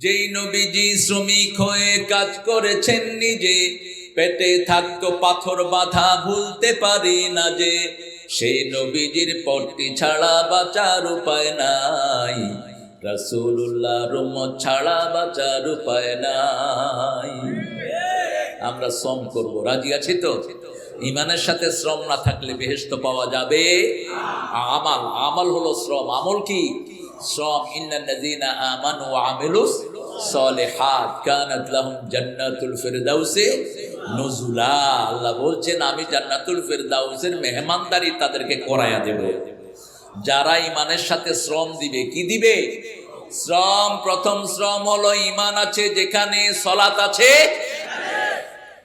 যেই নবীজি শ্রমিক হয়ে কাজ করেছেন নিজে, পেটে থাকতো পাথর বাধা ভুলতে পারি না যে, সেই নবীজির পট্টি ছাড়া বাঁচার উপায় নাই। রাসূলুল্লাহ রুমত ছাড়া বাঁচার উপায় নাই। আমরা শ্রম করব, রাজি আছি তো? ইমানের সাথে শ্রম না থাকলে বেহেস্ত পাওয়া যাবে? আমাল আমাল হলো শ্রম। আমল কি? শ্রম, ইন্নাল্লাযীনা আমানু ওয়া আমিলুস সলিহাত কানাত লাহুম জান্নাতুল ফিরদাউসে নুজুলা। আল্লাহ বলছেন, আমি জান্নাতুল ফিরদাউসের মেহমানদারি তাদেরকে করায়া দেব। যারা ইমানের সাথে শ্রম দিবে, কি দিবে? শ্রম, প্রথম শ্রম হলো ইমান আছে যেখানে সলাত আছে।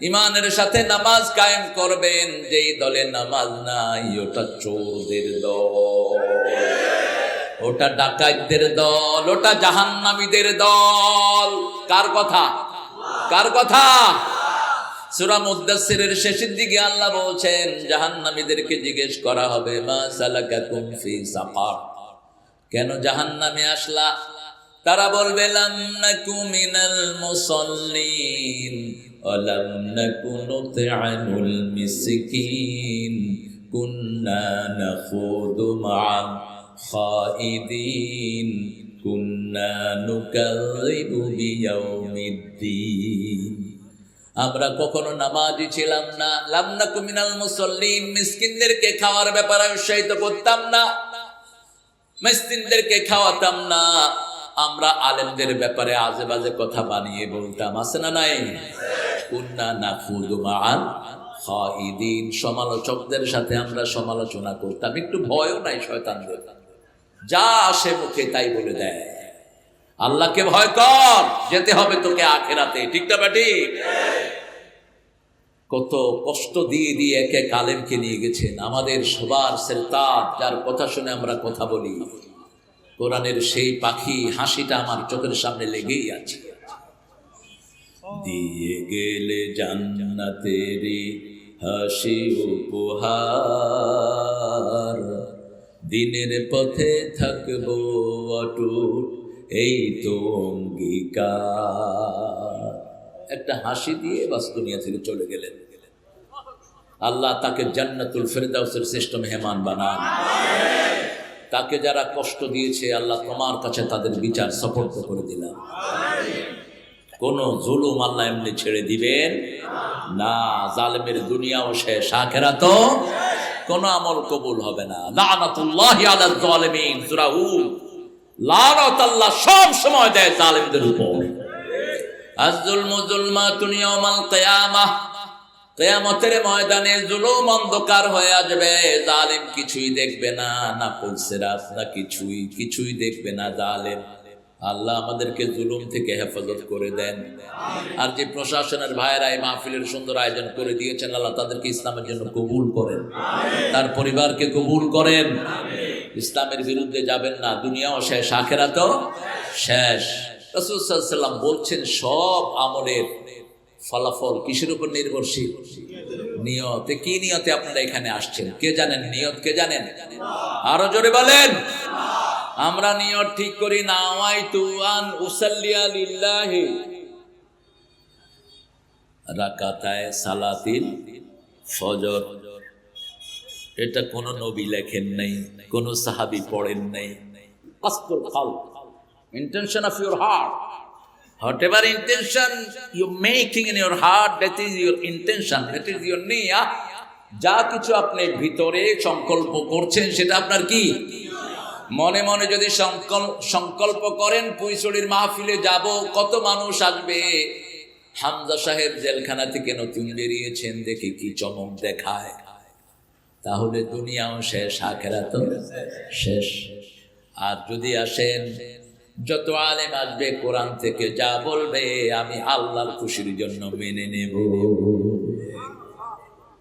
ইমানের সাথে নামাজ কায়েম করবেন, যেই দলে নামাজ নাই, ওটা চোরদের দল। ওটা ডাকাতদের দল, ওটা জাহান্নামীদের দল। কার কথা? কার কথা? সূরা শেষের দিকে আল্লাহ বলছেন, জাহান্নামীদেরকে জিজ্ঞেস করা হবে, মা কেন জাহান্নামে আসলা? তারা বলবে কুন্না মা'আল খাইদিন কুন্না নুকাযযিবু বিয়াউমিদ্দিন আমরা কখনো নামাজি ছিলাম না। লামনা কুমিনাল মুসল্লিন। মিসকিনদেরকে খাওয়ার ব্যাপারে উৎসাহিত করতাম না। মিসকিনদেরকে খাওয়াতাম না। আমরা আলেমদের ব্যাপারে আজে বাজে কথা বানিয়ে বলতাম। আছে না নাই? কুন্না না খুদুমান খাইদিন। সমালোচকদের সাথে আমরা সমালোচনা করতাম। একটু ভয়ও নাই শয়তানদের। যা আসে মুখে তাই বলে দেয়। আল্লাহকে ভয় কর, যেতে হবে তোকে আখেরাতে। ঠিক না বেটি কত কষ্ট দিয়ে দিয়ে একে কালেমকে নিয়ে গেছেন। আমাদের সবার সেলতাদ যার কথা শুনে আমরা কথা বলি। কোরআনের সেই পাখি, হাসিটা আমার চোখের সামনে লেগেই আছে। দিয়ে গেলে জান্নাতেরি হাসি উপহার। দিনের পথে থাকব অটুট, এই তো অঙ্গীকার। একটা হাসি দিয়ে বাস দুনিয়া থেকে চলে গেলেন। আল্লাহ তাকে জান্নাতুল ফেরদাউসের শ্রেষ্ঠ মেহমান বানান। তাকে যারা কষ্ট দিয়েছে, আল্লাহ তোমার কাছে তাদের বিচার সফর্দ করে দিলাম। কোন জুলুম আল্লাহ এমনি ছেড়ে দিবেন? না, জালেমের দুনিয়াও শেষ আখেরা তো কোন আমল কবুল হবে না। লানাতুল্লাহি আলা আল্লাহ সব সময় দেয় জালেমদের উপর। কিয়ামাহ ময়দানে জুলুম অন্ধকার হয়ে আসবে। জালিম কিছুই দেখবে না না কিছুই কিছুই দেখবে না জালেম। আল্লাহ আমাদেরকে জুলুম থেকে হেফাজত করে দেন। আর যে প্রশাসনের ভাইয়েরা এই মাহফিলের সুন্দর আয়োজন করে দিয়েছেন, আল্লাহ তাদেরকে ইসলামের জন্য কবুল করেন। তার পরিবারকে কবুল করেন। ইসলামের বিরুদ্ধে যাবেন না, দুনিয়াও শেষ আখেরা তো শেষ রসুলাম বলছেন, সব আমলের ফলাফল কিসের উপর নির্ভরশীল? নিয়তে, কি নিয়তে আপনারা এখানে আসছেন? কে জানেন? নিয়ত কে জানেন? আরও জোরে বলেন। আমরা নিয়ত ঠিক করি নাওয়াই তু আন উসাল্লিয়া লিল্লাহি। রাকাতায় এটা কোন নবী লেখেন নাই, কোন সাহাবি পড়েন নাই। কসকুল খাল। Of your heart whatever making in your heart that is your intention that is your নিয়া যা কিছু আপনি ভিতরে সংকল্প করছেন, সেটা আপনার কি? মনে মনে যদি সংকল্প করেন পুইচড়ির মাহফিলে যাব, কত মানুষ আসবে? হামজা সাহেব জেলখানা থেকে নতুন বেরিয়েছেন, দেখে কি চমক দেখায়। তাহলে দুনিয়াও শেষ আখেরা তো শেষ। আর যদি আসেন, যত আলেম আসবে, কোরআন থেকে যা বলবে, আমি আল্লাহর খুশির জন্য মেনে নেব।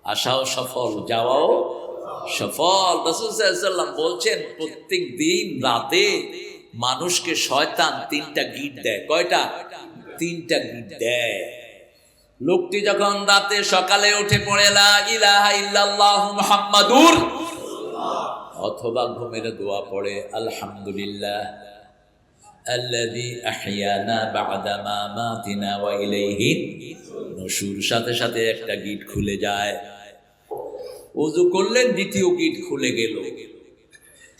আশাও সফল, যাওয়াও সফল। রসুল্লাম বলছেন, প্রত্যেক দিন রাতে মানুষকে শয়তান তিনটা গিট দেয়। কয়টা? তিনটা গিট দেয়। লোকটি যখন রাতে সকালে উঠে পড়ে মুহাম্মাদুর অথবা ঘুমের দোয়া পড়ে, আলহামদুলিল্লাহ সাথে সাথে একটা গিট খুলে যায়। ওযু করলেন, দ্বিতীয় গিট খুলে গেল।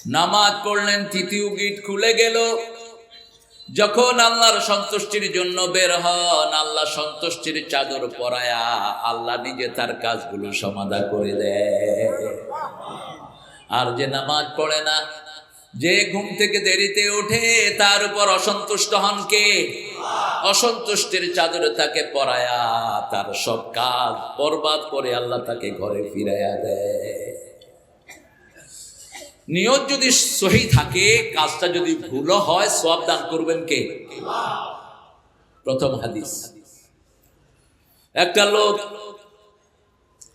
নামাজ পড়লেন, তৃতীয় গিট খুলে গেল। যখন আল্লাহর সন্তুষ্টির জন্য বের হন, আল্লাহ সন্তুষ্টির চাদর পরায়া আল্লাহ নিজে তার কাজগুলো সমাধা করে দেয়। আর যে নামাজ পড়ে না যে ঘুম থেকে দেরিতে ওঠে, তার উপর অসন্তুষ্ট হন কে? অসন্তুষ্টির চাদরে তাকে পরায়া, তার সব কাজ বরবাদ করে আল্লাহ তাকে ঘরে ফিরাইয়া দেয়। নিয়ত যদি সহি থাকে, কাজটা যদি ভুল হয় সব দান করবেন কে? প্রথম হাদিস। একটা লোক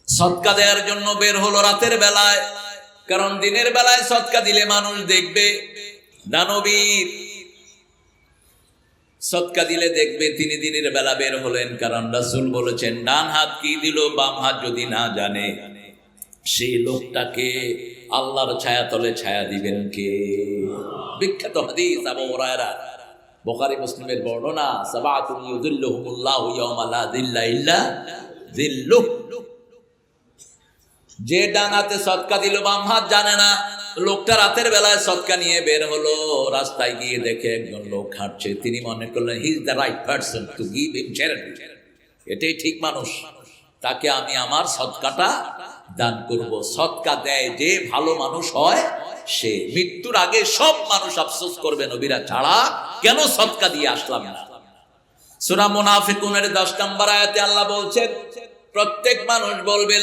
সৎকা দেওয়ার জন্য বের হলো রাতের বেলায়। কারণ দিনের বেলায় সৎকা দিলে মানুষ দেখবে দানবীর। সৎকা দিলে দেখবে তিনি দিনের বেলা বের হলেন, কারণ রাসূল বলেছেন, ডান হাত কি দিল, বাম হাত যদি না জানে, সেই লোকটাকে আল্লাহর ছায়া তলে ছায়া দিবেন কে? বিখ্যাত হাদিস আবু হুরায়রা মুসলিমের বর্ণনা, সাবাতুন ইউযিল্লুহুমুল্লাহু ইয়াওমা লা যিল্লা ইল্লা যিল্লুহ। যে ডান হাতে সৎকা দিল, বাম হাত জানে না। লোকটা রাতের বেলায় সৎকা নিয়ে বের হলো। রাস্তায় গিয়ে দেখে একজন লোক হাঁটছে। তিনি মনে করলেন he is the right person to give him charity এটাই ঠিক মানুষ। তাকে আমি আমার সৎকাটা দান করব। সৎকা দেয় যে ভালো মানুষ হয়, সে মৃত্যুর আগে সব মানুষ আফসোস করবে। নবীরা ছাড়া কেন সৎকা দিয়ে আসলাম না? সূরা মুনাফিকুনের 10 নম্বর আয়াতে আল্লাহ বলছেন প্রত্যেক মানুষ বলবে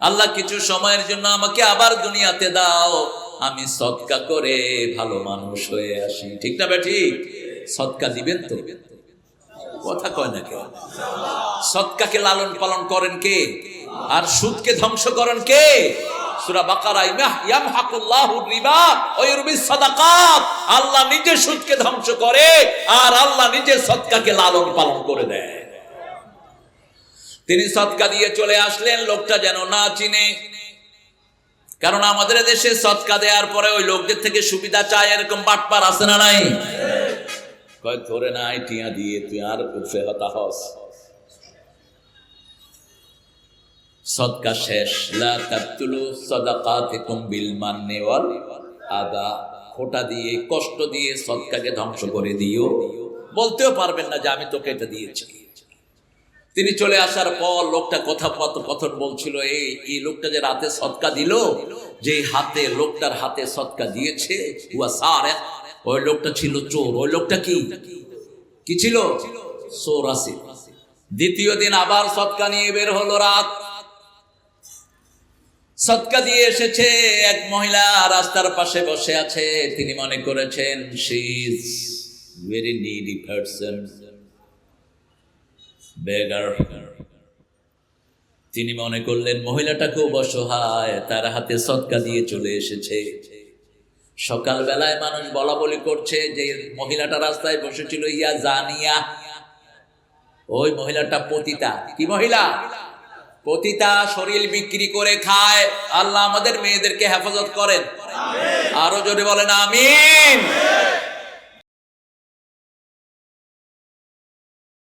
আল্লাহ কিছু সময়ের জন্য আমাকে আবার দুনিয়াতে দাও, আমি সৎকা করে ভালো মানুষ হয়ে আসি। ঠিক না ঠিক সৎকা দিবেন তো? কথা কয় না কেউ। সৎকাকে লালন পালন করেন কে? আর সুদকে ধ্বংস করেন কে? সূরা বাকারা ইয়ামহাকুল্লাহু রিবা ওয়া ইউরবিস সাদাকাত। আল্লাহ নিজে সুদকে ধ্বংস করে আর আল্লাহ নিজে সৎকাকে লালন পালন করে দেয়। তিনি সৎকা দিয়ে চলে আসলেন, লোকটা যেন না চিনে। কারণ আমাদের দেশে সৎকা দেওয়ার পরে ওই লোকদের থেকে সুবিধা চায়, এরকম বাটপার আছে না নাই? কয়, ধরে নাই, টিয়া দিয়ে তুই আর উঠে হতাহস সদকা শেষ। লা তাকতুলু সাদাকাতিকুম বিল মান্নি ওয়াল আদা। খোটা দিয়ে, কষ্ট দিয়ে সদকাকে ধ্বংস করে দিও। বলতেও পারবেন না যে আমি তোকে এটা দিয়েছি। তিনি চলে আসার পর লোকটা কথা কথন বলছিল, এই এই লোকটা যে রাতে সৎকা দিল যে হাতে লোকটার হাতে সৎকা দিয়েছে, হুয়া সারে। ওই লোকটা ছিল চোর। ওই লোকটা কি? কি ছিল? চোর আছে। দ্বিতীয় দিন আবার সৎকা নিয়ে বের হলো রাত। সৎকা দিয়ে এসেছে। এক মহিলা রাস্তার পাশে বসে আছে। তিনি মনে করেছেন she is very needy person beggar. তিনি মনে করলেন মহিলাটা খুব অসহায় তার হাতে সৎকা দিয়ে চলে এসেছে। সকাল বেলায় মানুষ বলা বলি করছে যে, মহিলাটা রাস্তায় বসেছিল, ইয়া জানিয়া। ওই মহিলাটা পতিতা। কি মহিলা? পতিতা শরীর বিক্রি করে খায়। আল্লাহ আমাদের মেয়েদেরকে হেফাজত করেন। আরও জোরে বলেন আমিন।